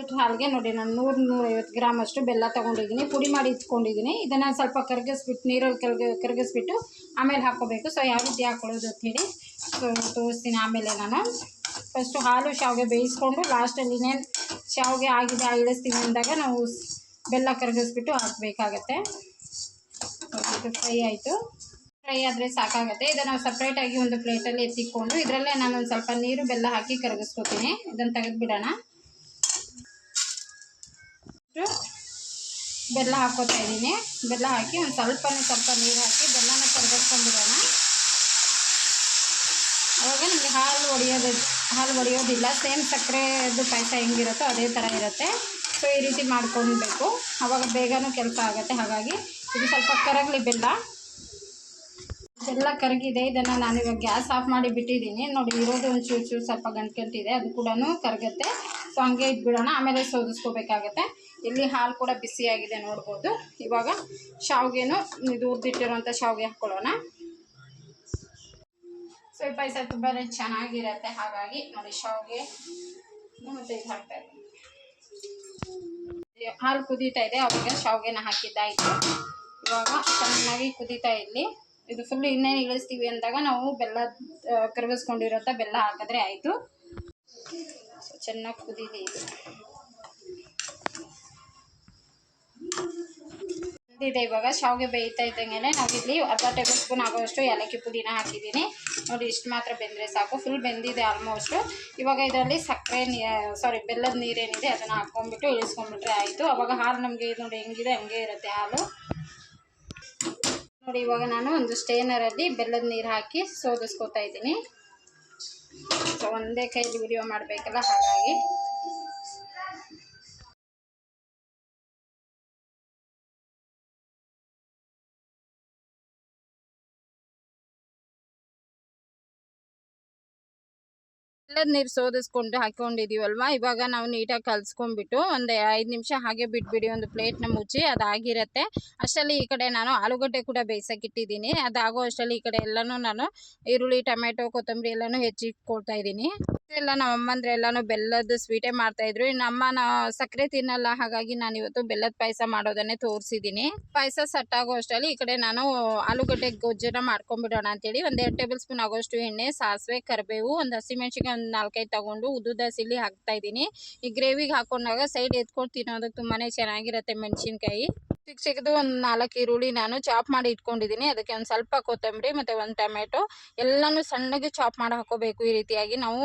ಲೀಟ್ರ್ ಹಾಲಿಗೆ ನೋಡಿ ನಾನು ನೂರು ನೂರೈವತ್ತು ಗ್ರಾಮ್ ಅಷ್ಟು ಬೆಲ್ಲ ತೊಗೊಂಡಿದ್ದೀನಿ. ಪುಡಿ ಮಾಡಿ ಇಟ್ಕೊಂಡಿದ್ದೀನಿ. ಇದನ್ನು ಸ್ವಲ್ಪ ಕರಗಿಸ್ಬಿಟ್ಟು ನೀರಲ್ಲಿ ಕರ್ಗ, ಕರಗಿಸ್ಬಿಟ್ಟು ಆಮೇಲೆ ಹಾಕ್ಕೋಬೇಕು. ಸೊ ಯಾವ ರೀತಿ ಹಾಕ್ಕೊಳ್ಳೋದು ಅಂಥೇಳಿ ಸೊ, ತೋರಿಸ್ತೀನಿ ಆಮೇಲೆ ನಾನು. ಫಸ್ಟು ಹಾಲು ಶಾವಿಗೆ ಬೇಯಿಸ್ಕೊಂಡು ಲಾಸ್ಟಲ್ಲಿ ಇನ್ನೇನು ಶಾವಿಗೆ ಆಗಿದೆ ಇಳಿಸ್ತೀನಿ ಅಂದಾಗ ನಾವು ಬೆಲ್ಲ ಕರಗಿಸ್ಬಿಟ್ಟು ಹಾಕಬೇಕಾಗತ್ತೆ. ಫ್ರೈ ಆಯಿತು. ಫ್ರೈ ಆದರೆ ಸಾಕಾಗುತ್ತೆ. ಇದನ್ನು ಸಪ್ರೇಟಾಗಿ ಒಂದು ಪ್ಲೇಟಲ್ಲಿ ಎತ್ತಿಕೊಂಡು ಇದರಲ್ಲೇ ನಾನು ಒಂದು ಸ್ವಲ್ಪ ನೀರು, ಬೆಲ್ಲ ಹಾಕಿ ಕರಗಿಸ್ಕೊತೀನಿ. ಇದನ್ನು ತೆಗೆದುಬಿಡೋಣ. ಬೆಲ್ಲ ಹಾಕೋತಾ ಇದ್ದೀನಿ. ಬೆಲ್ಲ ಹಾಕಿ ಒಂದು ಸ್ವಲ್ಪನೇ ಸ್ವಲ್ಪ ನೀರು ಹಾಕಿ ಬೆಲ್ಲನ ಕರಗಿಸ್ಕೊಂಡ್ಬಿಡೋಣ. ಅವಾಗ ನಿಮಗೆ ಹಾಲು ಒಡೆಯೋದು, ಹಾಲು ಒಡೆಯೋದಿಲ್ಲ. ಸೇಮ್ ಸಕ್ಕರೆದು ಪಾಯಸ ಹೆಂಗಿರುತ್ತೋ ಅದೇ ಥರ ಇರುತ್ತೆ. ಸೊ ಈ ರೀತಿ ಮಾಡ್ಕೊಳ್ಬೇಕು. ಅವಾಗ ಬೇಗನೂ ಕೆಲಸ ಆಗುತ್ತೆ. ಹಾಗಾಗಿ ಇದು ಸ್ವಲ್ಪ ಕರಗಲಿ ಬೆಲ್ಲ. ಬೆಲ್ಲ ಕರಗಿದೆ. ಇದನ್ನು ನಾನು ಇವಾಗ ಗ್ಯಾಸ್ ಆಫ್ ಮಾಡಿ ಬಿಟ್ಟಿದ್ದೀನಿ. ನೋಡಿ, ಇರೋದು ಒಂದು ಚೂರು ಚೂರು ಸ್ವಲ್ಪ ಗಂಟ್ಗಂಟಿದೆ ಅದು ಕೂಡ ಕರಗುತ್ತೆ. ಸೊ ಹಂಗೆ ಇದ್ಬಿಡೋಣ. ಆಮೇಲೆ ಸೋದಿಸ್ಕೋಬೇಕಾಗತ್ತೆ. ಇಲ್ಲಿ ಹಾಲು ಕೂಡ ಬಿಸಿಯಾಗಿದೆ ನೋಡ್ಬೋದು. ಇವಾಗ ಶಾವಿಗೆನೂ ಇದು ಹುರಿದಿಟ್ಟಿರೋಂಥ ಶಾವಿಗೆ ಹಾಕ್ಕೊಳ್ಳೋಣ. ಸೊ ಈ ಪಾಯಸ ತುಂಬಾ ಚೆನ್ನಾಗಿರತ್ತೆ. ಹಾಗಾಗಿ ನೋಡಿ ಶಾವಿಗೆ ಮತ್ತೆ ಇದು ಹಾಕ್ತಾ ಇದ್ದೀನಿ. ಹಾಲು ಕುದೀತಾ ಇದೆ. ಅವಾಗ ಶಾವಿಗೆನ ಹಾಕಿದ್ದಾಯಿತು ಇವಾಗ ಚೆನ್ನಾಗಿ ಕುದೀತಾ ಇಲ್ಲಿ. ಇದು ಫುಲ್ ಇನ್ನೇನು ಇಳಿಸ್ತೀವಿ ಅಂದಾಗ ನಾವು ಬೆಲ್ಲ ಕರಗಿಸ್ಕೊಂಡಿರೋಂಥ ಬೆಲ್ಲ ಹಾಕಿದ್ರೆ ಆಯಿತು. ಚೆನ್ನಾಗಿ ಕುದಿದೆ ಇದು ಇದೆ ಇವಾಗ ಶಾವಿಗೆ ಬೇಯ್ತಾ ಇದ್ದಂಗೆ ನಾವಿಲ್ಲಿ ಅರ್ಧ ಟೇಬಲ್ ಸ್ಪೂನ್ ಆಗೋಷ್ಟು ಏಲಕ್ಕಿ ಪುಡಿನ ಹಾಕಿದ್ದೀನಿ. ನೋಡಿ, ಇಷ್ಟು ಮಾತ್ರ ಬೆಂದರೆ ಸಾಕು. ಫುಲ್ ಬೆಂದಿದೆ ಆಲ್ಮೋಸ್ಟು ಇವಾಗ ಇದರಲ್ಲಿ ಸಕ್ಕರೆ ಸಾರಿ ಬೆಲ್ಲದ ನೀರೇನಿದೆ, ಅದನ್ನು ಹಾಕ್ಕೊಂಡ್ಬಿಟ್ಟು ಇಳಿಸ್ಕೊಂಡ್ಬಿಟ್ರೆ ಆಯಿತು. ಅವಾಗ ಹಾಲು ನಮಗೆ ನೋಡಿ ಹೆಂಗಿದೆ, ಹಂಗೆ ಇರುತ್ತೆ ಹಾಲು. ನೋಡಿ, ಇವಾಗ ನಾನು ಒಂದು ಸ್ಟೇನರಲ್ಲಿ ಬೆಲ್ಲದ ನೀರು ಹಾಕಿ ಸೋದಿಸ್ಕೊತಾ ಇದ್ದೀನಿ. ಸೊ ಒಂದೇ ಕೈಯಲ್ಲಿ ವಿಡಿಯೋ ಮಾಡಬೇಕಲ್ಲ ಹಾಗಾಗಿ. ಬೆಲ್ಲದ ನೀರು ಸೋದಿಸ್ಕೊಂಡು ಹಾಕೊಂಡಿದೀವಲ್ವಾ? ಇವಾಗ ನಾವು ನೀಟಾಗಿ ಕಲ್ಸ್ಕೊಂಡ್ಬಿಟ್ಟು ಒಂದು ಐದು ನಿಮಿಷ ಹಾಗೆ ಬಿಟ್ಬಿಡಿ, ಒಂದು ಪ್ಲೇಟ್ನ ಮುಚ್ಚಿ ಅದಾಗಿರುತ್ತೆ ಅಷ್ಟರಲ್ಲಿ ಈ ಕಡೆ ನಾನು ಆಲೂಗಡ್ಡೆ ಕೂಡ ಬೇಯಿಸಕ್ಕೆ ಇಟ್ಟಿದ್ದೀನಿ ಅದಾಗೋ ಅಷ್ಟರಲ್ಲಿ ಈ ಕಡೆ ಎಲ್ಲನೂ ನಾನು ಈರುಳ್ಳಿ, ಟೊಮೆಟೊ, ಕೊತ್ತಂಬರಿ ಎಲ್ಲನೂ ಹೆಚ್ಚಿಟ್ಕೊಳ್ತಾ ಇದ್ದೀನಿ. ಎಲ್ಲ ನಮ್ಮ ಅಮ್ಮಂದ್ರೆ ಎಲ್ಲಾನು ಬೆಲ್ಲದ ಸ್ವೀಟೇ ಮಾಡ್ತಾ ಇದ್ರು. ಅಮ್ಮ ನಾ ಸಕ್ಕರೆ ತಿನ್ನಲ್ಲ, ಹಾಗಾಗಿ ನಾನು ಇವತ್ತು ಬೆಲ್ಲದ ಪಾಯಸ ಮಾಡೋದನ್ನೇ ತೋರಿಸಿದ್ದೀನಿ ಪಾಯಸ ಸೆಟ್ ಆಗೋ ಅಷ್ಟರಲ್ಲಿ ಈ ಕಡೆ ನಾನು ಆಲೂಗಡ್ಡೆ ಗೊಜ್ಜನ್ನ ಮಾಡ್ಕೊಂಡ್ಬಿಡೋಣ ಅಂತೇಳಿ ಒಂದ್ ಎರಡು ಟೇಬಲ್ ಸ್ಪೂನ್ ಆಗೋಷ್ಟು ಎಣ್ಣೆ, ಸಾಸಿವೆ, ಕರಿಬೇವು, ಒಂದು ಹಸಿಮೆಣಸಿಗೆ ಒಂದು ನಾಲ್ಕೈದು ತಗೊಂಡು ಉದ್ದುದ ಹಸಿಲಿ ಹಾಕ್ತಾ ಇದ್ದೀನಿ. ಈ ಗ್ರೇವಿಗೆ ಹಾಕೊಂಡಾಗ ಸೈಡ್ ಎತ್ಕೊಂಡು ತಿನ್ನೋದಕ್ಕೆ ತುಂಬಾ ಚೆನ್ನಾಗಿರುತ್ತೆ ಮೆಣಸಿನ್ಕಾಯಿ. ಚಿಕ್ಕ ಚಿಕ್ಕದು ಒಂದು ನಾಲ್ಕು ಈರುಳ್ಳಿ ನಾನು ಚಾಪ್ ಮಾಡಿ ಇಟ್ಕೊಂಡಿದ್ದೀನಿ. ಅದಕ್ಕೆ ಒಂದು ಸ್ವಲ್ಪ ಕೊತ್ತಂಬರಿ ಮತ್ತು ಒಂದು ಟೊಮೆಟೊ ಎಲ್ಲನೂ ಸಣ್ಣಗೆ ಚಾಪ್ ಮಾಡಿ ಹಾಕೋಬೇಕು ಈ ರೀತಿಯಾಗಿ. ನಾವು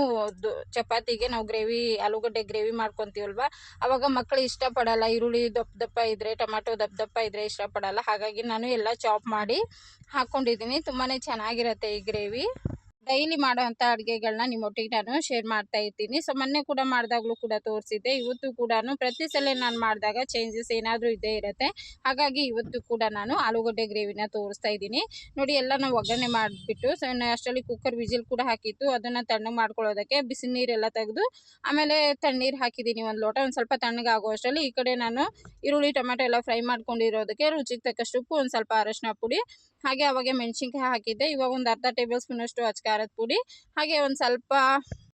ಚಪಾತಿಗೆ ನಾವು ಗ್ರೇವಿ ಆಲೂಗಡ್ಡೆ ಗ್ರೇವಿ ಮಾಡ್ಕೊತೀವಲ್ವ? ಅವಾಗ ಮಕ್ಕಳು ಇಷ್ಟಪಡಲ್ಲ. ಈರುಳ್ಳಿ ದಪ್ಪ ದಪ್ಪ ಇದ್ದರೆ ಟೊಮೆಟೊ ದಪ್ಪ ದಪ್ಪ ಇದ್ದರೆ ಇಷ್ಟಪಡಲ್ಲ. ಹಾಗಾಗಿ ನಾನು ಎಲ್ಲ ಚಾಪ್ ಮಾಡಿ ಹಾಕ್ಕೊಂಡಿದ್ದೀನಿ ತುಂಬಾ ಚೆನ್ನಾಗಿರುತ್ತೆ ಈ ಗ್ರೇವಿ. ಡೈಲಿ ಮಾಡೋವಂಥ ಅಡುಗೆಗಳನ್ನ ನಿಮ್ಮೊಟ್ಟಿಗೆ ನಾನು ಶೇರ್ ಮಾಡ್ತಾ ಇರ್ತೀನಿ ಸೊ, ಮೊನ್ನೆ ಕೂಡ ಮಾಡಿದಾಗ್ಲೂ ಕೂಡ ತೋರಿಸಿದ್ದೆ. ಇವತ್ತು ಕೂಡ ಪ್ರತಿ ಸಲ ನಾನು ಮಾಡಿದಾಗ ಚೇಂಜಸ್ ಏನಾದರೂ ಇದ್ದೇ ಇರುತ್ತೆ. ಹಾಗಾಗಿ ಇವತ್ತು ಕೂಡ ನಾನು ಆಲೂಗಡ್ಡೆ ಗ್ರೇವಿನ ತೋರಿಸ್ತಾ ಇದ್ದೀನಿ. ನೋಡಿ ಎಲ್ಲ ನಾವು ಒಗ್ಗರಣೆ ಮಾಡಿಬಿಟ್ಟು, ಸೊ ಅಷ್ಟರಲ್ಲಿ ಕುಕ್ಕರ್ ವಿಜಿಲ್ ಕೂಡ ಹಾಕಿತ್ತು. ಅದನ್ನು ತಣ್ಣಗೆ ಮಾಡ್ಕೊಳ್ಳೋದಕ್ಕೆ ಬಿಸಿ ನೀರೆಲ್ಲ ತೆಗೆದು, ಆಮೇಲೆ ತಣ್ಣೀರು ಹಾಕಿದ್ದೀನಿ ಒಂದು ಲೋಟ. ಒಂದು ಸ್ವಲ್ಪ ತಣ್ಣಗೆ ಆಗೋ ಅಷ್ಟರಲ್ಲಿ ಈ ಕಡೆ ನಾನು ಈರುಳ್ಳಿ ಟೊಮೆಟೊ ಎಲ್ಲ ಫ್ರೈ ಮಾಡ್ಕೊಂಡಿರೋದಕ್ಕೆ ರುಚಿಗೆ ತಕ್ಕಷ್ಟು ಉಪ್ಪು, ಒಂದು ಸ್ವಲ್ಪ ಅರಶಿನ ಪುಡಿ ಹಾಗೆ ಅವಾಗೆ ಮೆಣಸಿನ್ಕಾಯಿ ಹಾಕಿದ್ದೆ. ಇವಾಗ ಒಂದು ಅರ್ಧ ಟೇಬಲ್ ಸ್ಪೂನಷ್ಟು ಅಚ್ಚ ಖಾರದ ಪುಡಿ. ಹಾಗೆ ಒಂದು ಸ್ವಲ್ಪ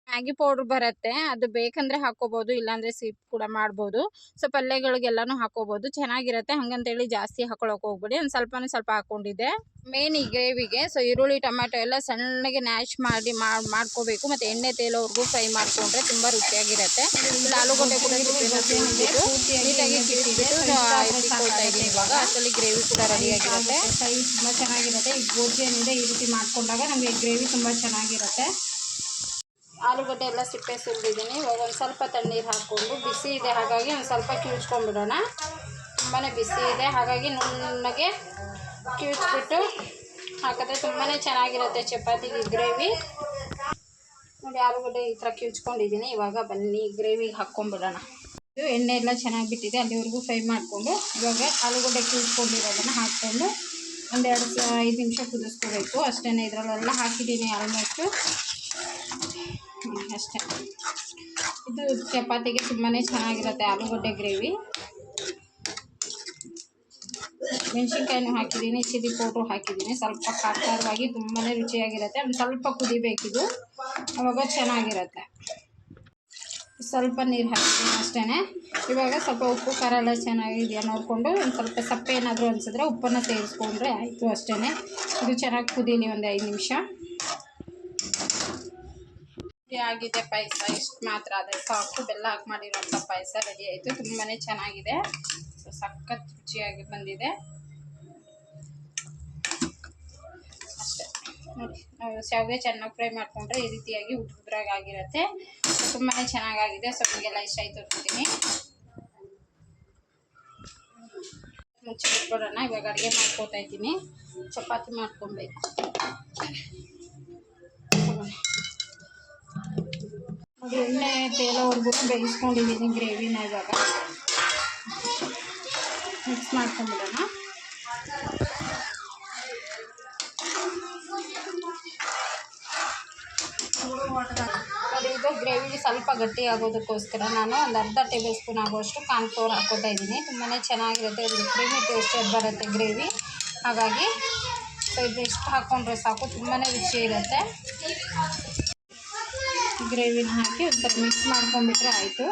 ಮ್ಯಾಗಿ ಪೌಡರ್ ಬರುತ್ತೆ, ಅದು ಬೇಕಂದ್ರೆ ಹಾಕೋಬಹುದು ಇಲ್ಲಾಂದ್ರೆ ಸ್ವೀಟ್ ಕೂಡ ಮಾಡಬಹುದು ಸೊ, ಪಲ್ಯಗಳಿಗೆಲ್ಲಾನು ಹಾಕೋಬಹುದು ಚೆನ್ನಾಗಿರುತ್ತೆ. ಹಂಗಂತೇಳಿ ಜಾಸ್ತಿ ಹಾಕೊಳಕ್ ಹೋಗ್ಬೇಡಿ. ಒಂದ್ ಸ್ವಲ್ಪ ಸ್ವಲ್ಪ ಹಾಕೊಂಡಿದ್ದೆ. ಮೇನ್ ಈ ಗ್ರೇವಿಗೆ, ಸೊ, ಈರುಳ್ಳಿ ಟೊಮೆಟೊ ಎಲ್ಲ ಸಣ್ಣಗೆ ನ್ಯಾಶ್ ಮಾಡಿ ಮಾಡ್ಕೋಬೇಕು. ಮತ್ತೆ ಎಣ್ಣೆ ತೇಲೋವರೆಗೂ ಫ್ರೈ ಮಾಡ್ಕೊಂಡ್ರೆ ತುಂಬಾ ರುಚಿಯಾಗಿರುತ್ತೆ. ಆಲೂಗಡ್ಡೆ ಕೂಡ ಅಷ್ಟರಲ್ಲಿ ಗ್ರೇವಿ ಕೂಡ ರೆಡಿಯಾಗಿರುತ್ತೆ ಫ್ರೈ ತುಂಬ ಚೆನ್ನಾಗಿರುತ್ತೆ. ಈ ಗೋಜಿ ಏನಿದೆ ಈ ರೀತಿ ಮಾಡ್ಕೊಂಡಾಗ ನಮಗೆ ಗ್ರೇವಿ ತುಂಬಾ ಚೆನ್ನಾಗಿರುತ್ತೆ. ಆಲೂಗಡ್ಡೆ ಎಲ್ಲ ಸಿಪ್ಪೆ ಸುಲಿದಿದ್ದೀನಿ. ಇವಾಗ ಒಂದು ಸ್ವಲ್ಪ ತಣ್ಣೀರು ಹಾಕ್ಕೊಂಡು ಬಿಸಿ ಇದೆ, ಹಾಗಾಗಿ ಒಂದು ಸ್ವಲ್ಪ ಕಿವುಚ್ಕೊಂಡ್ಬಿಡೋಣ. ತುಂಬಾ ಬಿಸಿ ಇದೆ, ಹಾಗಾಗಿ ನುಣ್ಣಗೆ ಕಿವುಚ್ಬಿಟ್ಟು ಹಾಕಿದ್ರೆ ತುಂಬಾ ಚೆನ್ನಾಗಿರುತ್ತೆ ಚಪಾತಿಗೆ ಗ್ರೇವಿ. ನೋಡಿ, ಆಲೂಗಡ್ಡೆ ಈ ಥರ ಕಿವಿಚ್ಕೊಂಡಿದ್ದೀನಿ. ಇವಾಗ ಬನ್ನಿ, ಗ್ರೇವಿಗೆ ಹಾಕ್ಕೊಂಡ್ಬಿಡೋಣ. ಇದು ಎಣ್ಣೆ ಎಲ್ಲ ಚೆನ್ನಾಗಿ ಬಿಟ್ಟಿದೆ ಅಲ್ಲಿವರೆಗೂ ಫ್ರೈ ಮಾಡಿಕೊಂಡು ಇವಾಗ ಆಲೂಗಡ್ಡೆ ಕಿವುಚ್ಕೊಂಡಿರೋದನ್ನು ಹಾಕ್ಕೊಂಡು ಒಂದೆರಡು ಐದು ನಿಮಿಷ ಕುದಿಸ್ಕೋಬೇಕು. ಅಷ್ಟೇ ಇದರಲ್ಲೆಲ್ಲ ಹಾಕಿದ್ದೀನಿ ಆಲ್ಮೋಸ್ಟು. ಅಷ್ಟೇ. ಇದು ಚಪಾತಿಗೆ ತುಂಬಾ ಚೆನ್ನಾಗಿರುತ್ತೆ ಆಲೂಗಡ್ಡೆ ಗ್ರೇವಿ. ಮೆಣಸಿನ್ಕಾಯಿನೂ ಹಾಕಿದ್ದೀನಿ, ಚಿಲ್ಲಿ ಪೌಡ್ರು ಹಾಕಿದ್ದೀನಿ. ಸ್ವಲ್ಪ ಖಾರ ಖಾರವಾಗಿ ತುಂಬಾ ರುಚಿಯಾಗಿರುತ್ತೆ. ಒಂದು ಸ್ವಲ್ಪ ಕುದಿಬೇಕಿದು. ಅವಾಗ ಚೆನ್ನಾಗಿರುತ್ತೆ. ಸ್ವಲ್ಪ ನೀರು ಹಾಕ್ತೀನಿ ಅಷ್ಟೇ ಇವಾಗ ಸ್ವಲ್ಪ ಉಪ್ಪು, ಖಾರ ಎಲ್ಲ ಚೆನ್ನಾಗಿದೆಯಾ ನೋಡಿಕೊಂಡು ಒಂದು ಸ್ವಲ್ಪ ಸಪ್ಪೆ ಏನಾದರೂ ಅನಿಸಿದ್ರೆ ಉಪ್ಪನ್ನು ಸೇರಿಸ್ಕೊಂಡ್ರೆ ಆಯಿತು ಅಷ್ಟೇ ಇದು ಚೆನ್ನಾಗಿ ಕುದೀಲಿ ಒಂದು ಐದು ನಿಮಿಷ. ಆಗಿದೆ ಪಾಯಸ. ಇಷ್ಟು ಮಾತ್ರ ಅದೇ ಸಾಕು. ಬೆಲ್ಲ ಹಾಕಿ ಮಾಡಿರೋಂಥ ಪಾಯಸ ರೆಡಿ ಆಯಿತು. ತುಂಬಾ ಚೆನ್ನಾಗಿದೆ. ಸೊ ಸಖತ್ ರುಚಿಯಾಗಿ ಬಂದಿದೆ. ನಾವು ಶಾವಿಗೆ ಚೆನ್ನಾಗಿ ಫ್ರೈ ಮಾಡಿಕೊಂಡ್ರೆ ಈ ರೀತಿಯಾಗಿ ಉದ್ರಾಗ ಆಗಿರುತ್ತೆ ತುಂಬಾ ಚೆನ್ನಾಗಾಗಿದೆ. ಸೊ ನಿಮಗೆಲ್ಲ ಇಷ್ಟ ಆಯ್ತು ಅನ್ಕೊತೀನಿ. ಮುಚ್ಚಿ ಬಿಟ್ಬಿಡೋಣ. ಇವಾಗ ಅಡುಗೆ ಮಾಡ್ಕೊತಾ ಇದ್ದೀನಿ. ಚಪಾತಿ ಮಾಡ್ಕೊಬೇಕು. ನೋಡಿ ಎಣ್ಣೆ ತೇಲೋವರೆಗೂ ಬೇಯಿಸ್ಕೊಂಡಿದ್ದೀನಿ ಗ್ರೇವಿನ ಇವಾಗ ಮಿಕ್ಸ್ ಮಾಡ್ಕೊಂಡ್ಬಿಡೋಣ ಇದು ಗ್ರೇವಿ ಸ್ವಲ್ಪ ಗಟ್ಟಿ ಆಗೋದಕ್ಕೋಸ್ಕರ ನಾನು ಒಂದು ಅರ್ಧ ಟೇಬಲ್ ಸ್ಪೂನ್ ಆಗುವಷ್ಟು ಕಾರ್ನ್ಫ್ಲೋರ್ ಹಾಕೋತಾ ಇದ್ದೀನಿ. ತುಂಬಾ ಚೆನ್ನಾಗಿರುತ್ತೆ ಇದು ಕ್ರೀಮಿ ಟೇಸ್ಟೆಡ್ ಬರುತ್ತೆ ಗ್ರೇವಿ ಹಾಗಾಗಿ ಸೊ ಇದು ಇಷ್ಟು ಹಾಕ್ಕೊಂಡ್ರೆ ಸಾಕು ತುಂಬಾ ರುಚಿ ಇರುತ್ತೆ ಗ್ರೇವಿನ ಹಾಕಿ ಒಂದು ಸ್ವಲ್ಪ ಮಿಕ್ಸ್ ಮಾಡ್ಕೊಂಡ್ಬಿಟ್ರೆ ಆಯಿತು.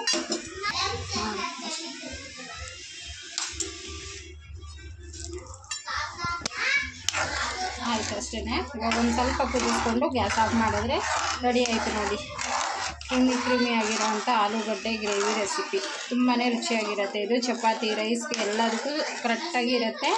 ಆಯಿತು ಅಷ್ಟೇ ಇವಾಗ ಒಂದು ಸ್ವಲ್ಪ ಕುದಿಸ್ಕೊಂಡು ಗ್ಯಾಸ್ ಆಫ್ ಮಾಡಿದ್ರೆ ರೆಡಿ ಆಯಿತು ನೋಡಿ. ಕ್ರಿಮಿ ಕ್ರಿಮಿ ಆಗಿರೋವಂಥ ಆಲೂಗಡ್ಡೆ ಗ್ರೇವಿ ರೆಸಿಪಿ. ತುಂಬಾ ರುಚಿಯಾಗಿರುತ್ತೆ. ಇದು ಚಪಾತಿ ರೈಸ್ಗೆ ಎಲ್ಲದಕ್ಕೂ ಕರೆಕ್ಟಾಗಿ ಇರುತ್ತೆ.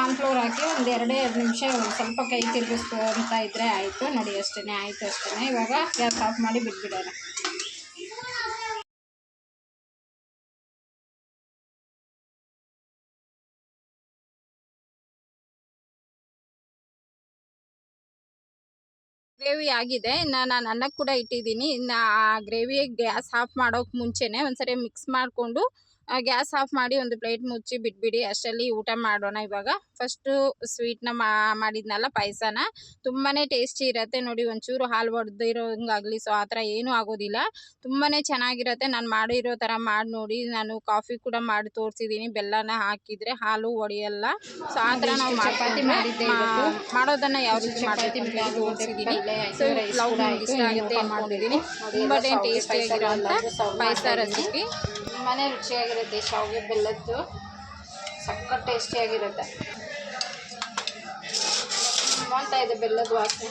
ಕಾರ್ನ್ಫ್ಲೋರ್ ಹಾಕಿ ಒಂದು ಎರಡೇ ಎರಡು ನಿಮಿಷ ಸ್ವಲ್ಪ ಕೈ ತಿರುಗಿಸ್ತೋ ಅಂತ ಇದ್ರೆ ಆಯಿತು, ನಡಿ ಅಷ್ಟೇ ಆಯಿತು ಅಷ್ಟೇ ಇವಾಗ ಗ್ಯಾಸ್ ಆಫ್ ಮಾಡಿ ಬಿಟ್ಬಿಡೋಣ. ಗ್ರೇವಿ ಆಗಿದೆ. ಇನ್ನು ನಾನು ಅನ್ನಕ್ಕೆ ಕೂಡ ಇಟ್ಟಿದ್ದೀನಿ. ಇನ್ನು ಆ ಗ್ರೇವಿ ಗ್ಯಾಸ್ ಆಫ್ ಮಾಡೋಕೆ ಮುಂಚೆನೇ ಒಂದ್ಸರಿ ಮಿಕ್ಸ್ ಮಾಡಿಕೊಂಡು ಗ್ಯಾಸ್ ಆಫ್ ಮಾಡಿ ಒಂದು ಪ್ಲೇಟ್ ಮುಚ್ಚಿ ಬಿಟ್ಬಿಡಿ ಅಷ್ಟರಲ್ಲಿ ಊಟ ಮಾಡೋಣ ಇವಾಗ. ಫಸ್ಟು ಸ್ವೀಟ್ನ ಮಾಡಿದ್ನಲ್ಲ ಪಾಯಸನ? ತುಂಬಾ ಟೇಸ್ಟಿ ಇರುತ್ತೆ ನೋಡಿ ಒಂಚೂರು ಹಾಲು ಹೊಡೆದಿರೋಂಗಾಗಲಿ ಸೊ ಆ ಥರ ಏನೂ ಆಗೋದಿಲ್ಲ. ತುಂಬಾ ಚೆನ್ನಾಗಿರುತ್ತೆ ನಾನು ಮಾಡಿರೋ ಥರ ಮಾಡಿ ನೋಡಿ ನಾನು ಕಾಫಿ ಕೂಡ ಮಾಡಿ ತೋರಿಸಿದ್ದೀನಿ ಬೆಲ್ಲನ ಹಾಕಿದರೆ ಹಾಲು ಒಡೆಯಲ್ಲ. ಸೊ ಆ ಥರ ನಾವು ಮಾಡಿದ್ದೆ ಮಾಡೋದನ್ನು ಯಾವ ರೀತಿ ಮಾಡ್ತೀವಿ ತೋರಿಸಿದ್ದೀನಿ ಸೊ ಲವ್ ಇಷ್ಟ ಆಗುತ್ತೆ ಮಾಡಿದ್ದೀನಿ ತುಂಬಾ ಅಂತ ಪಾಯಸ ರೆಸಿಪಿ ತುಂಬಾ ರುಚಿಯಾಗಿರುತ್ತೆ ಶಾವಿಗೆ ಬೆಲ್ಲದ್ದು. ಸಕ್ಕ ಟೇಸ್ಟಿಯಾಗಿರುತ್ತೆ ಮಾಡ್ತಾ ಇದೆ ಬೆಲ್ಲದ ವಾಸನೆ.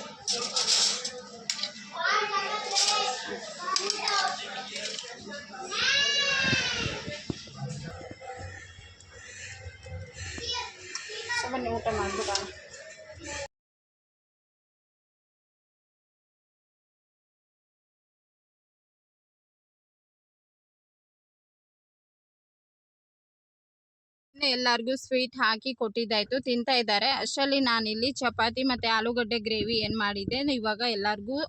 ಸುಮ್ಮನೆ ಊಟ ಮಾಡ್ಬಿಡೋಣ. ಎಲ್ಲರಿಗೂ ಸ್ವೀಟ್ ಹಾಕಿ ಕೊಟ್ಟಿದ್ದಾಯ್ತು, ತಿಂತಾ ಇದ್ದಾರೆ. ಅಷ್ಟರಲ್ಲಿ ನಾನಿಲ್ಲಿ ಚಪಾತಿ ಮತ್ತು ಆಲೂಗಡ್ಡೆ ಗ್ರೇವಿ ಏನು ಮಾಡಿದ್ದೆ, ಇವಾಗ ಎಲ್ಲರಿಗೂ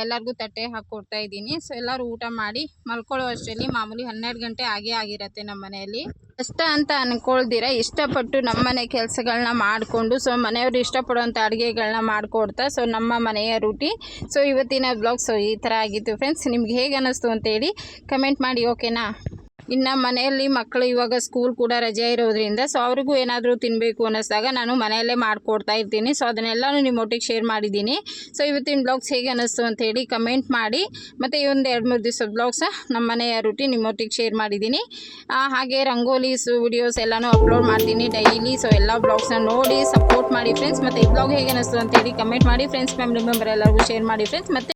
ಎಲ್ಲರಿಗೂ ತಟ್ಟೆ ಹಾಕಿ ಕೊಡ್ತಾ ಇದ್ದೀನಿ. ಸೊ, ಎಲ್ಲರೂ ಊಟ ಮಾಡಿ ಮಲ್ಕೊಳ್ಳೋ ಅಷ್ಟರಲ್ಲಿ ಮಾಮೂಲಿ ಹನ್ನೆರಡು ಗಂಟೆ ಆಗೇ ಆಗಿರತ್ತೆ ನಮ್ಮ ಮನೆಯಲ್ಲಿ. ಕಷ್ಟ ಅಂತ ಅನ್ಕೊಳ್ದಿರ, ಇಷ್ಟಪಟ್ಟು ನಮ್ಮ ಮನೆ ಕೆಲಸಗಳನ್ನ ಮಾಡಿಕೊಂಡು, ಸೊ, ಮನೆಯವರು ಇಷ್ಟಪಡುವಂಥ ಅಡುಗೆಗಳನ್ನ ಮಾಡಿಕೊಡ್ತಾ, ಸೊ, ನಮ್ಮ ಮನೆಯ ರೂಟಿ ಸೊ, ಇವತ್ತಿನ ಬ್ಲಾಗ್, ಸೊ, ಈ ಥರ ಆಗಿತ್ತು, ಫ್ರೆಂಡ್ಸ್. ನಿಮ್ಗೆ ಹೇಗೆ ಅನ್ನಿಸ್ತು ಅಂತೇಳಿ ಕಮೆಂಟ್ ಮಾಡಿ, ಓಕೆನಾ? ಇನ್ನು ಮನೆಯಲ್ಲಿ ಮಕ್ಕಳು ಇವಾಗ ಸ್ಕೂಲ್ ಕೂಡ ರಜೆ ಇರೋದ್ರಿಂದ ಸೊ ಅವ್ರಿಗೂ ಏನಾದರೂ ತಿನ್ನಬೇಕು ಅನ್ನಿಸ್ದಾಗ ನಾನು ಮನೆಯಲ್ಲೇ ಮಾಡಿಕೊಡ್ತಾ ಇರ್ತೀನಿ. ಸೊ ಅದನ್ನೆಲ್ಲನೂ ನಿಮ್ಮೊಟ್ಟಿಗೆ ಶೇರ್ ಮಾಡಿದ್ದೀನಿ. ಸೊ ಇವತ್ತಿನ ಬ್ಲಾಗ್ಸ್ ಹೇಗೆ ಅನ್ನಿಸ್ತು ಅಂತ ಹೇಳಿ ಕಮೆಂಟ್ ಮಾಡಿ. ಮತ್ತು ಈ ಒಂದು ಎರಡು ಮೂರು ದಿವಸದ ಬ್ಲಾಗ್ಸ ನಮ್ಮ ಮನೆಯ ರೂಟಿ ನಿಮ್ಮೊಟ್ಟಿಗೆ ಶೇರ್ ಮಾಡಿದ್ದೀನಿ. ಹಾಗೆ ರಂಗೋಲೀಸ್ ವಿಡಿಯೋಸ್ ಎಲ್ಲನೂ ಅಪ್ಲೋಡ್ ಮಾಡ್ತೀನಿ ಡೈಲಿ ಸೊ ಎಲ್ಲ ಬ್ಲಾಗ್ಸ್ನ ನೋಡಿ ಸಪೋರ್ಟ್ ಮಾಡಿ ಫ್ರೆಂಡ್ಸ್ ಮತ್ತು ಈ ಬ್ಲಾಗ್ ಹೇಗೆ ಅನ್ನಿಸ್ತು ಅಂತೇಳಿ ಕಮೆಂಟ್ ಮಾಡಿ. ಫ್ರೆಂಡ್ಸ್ ಫ್ಯಾಮಿಲಿ ಮೆಂಬರ್ ಎಲ್ಲರಿಗೂ ಶೇರ್ ಮಾಡಿ ಫ್ರೆಂಡ್ಸ್ ಮತ್ತು